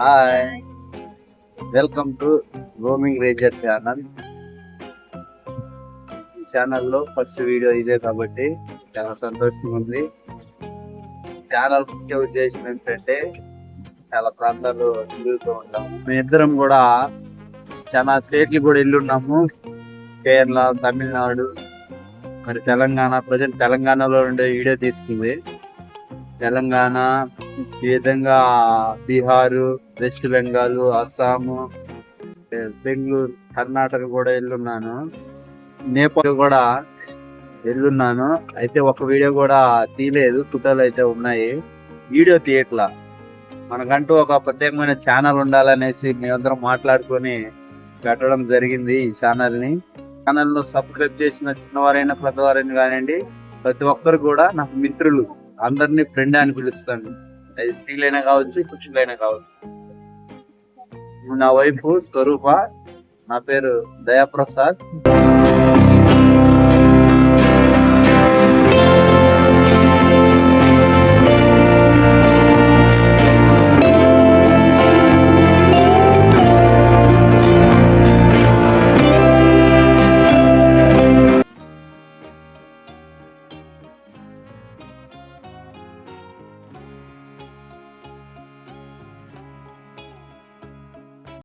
Hi welcome to roaming ranger channel ఈ ఛానల్లో first video ఇదే కాబట్టి చాలా సంతోషంగా ఉంది. ఛానల్ ముఖ్య ఉద్దేశం ఏంటంటే చాలా ప్రాంతాలు తిరుగుతూ ఉంటాము. మేమిద్దరం కూడా చాలా స్టేట్లు కూడా వెళ్ళున్నాము. కేరళ తమిళనాడు మరి తెలంగాణ ప్రజెంట్ తెలంగాణలో ఉండే వీడియో తీసుకుంది. తెలంగాణ ఈ విధంగా బీహార్ వెస్ట్ బెంగాల్ అస్సాము బెంగళూరు కర్ణాటక కూడా వెళ్ళున్నాను. నేపాల్ కూడా వెళ్ళున్నాను. అయితే ఒక వీడియో కూడా తీయలేదు. ఫోటోలు అయితే ఉన్నాయి. వీడియో తీయట్లా. మనకంటూ ఒక ప్రత్యేకమైన ఛానల్ ఉండాలనేసి మేమందరం మాట్లాడుకొని పెట్టడం జరిగింది ఈ ఛానల్ని. ఛానల్లో సబ్స్క్రైబ్ చేసిన చిన్నవారైనా పెద్దవారైనా కానివ్వండి ప్రతి ఒక్కరు కూడా నాకు మిత్రులు. అందరినీ ఫ్రెండ్ అని పిలుస్తాను. అది స్త్రీలైనా కావచ్చు పురుషులైనా కావచ్చు. నా వైఫ్ స్వరూప నా పేరు దయాప్రసాద్.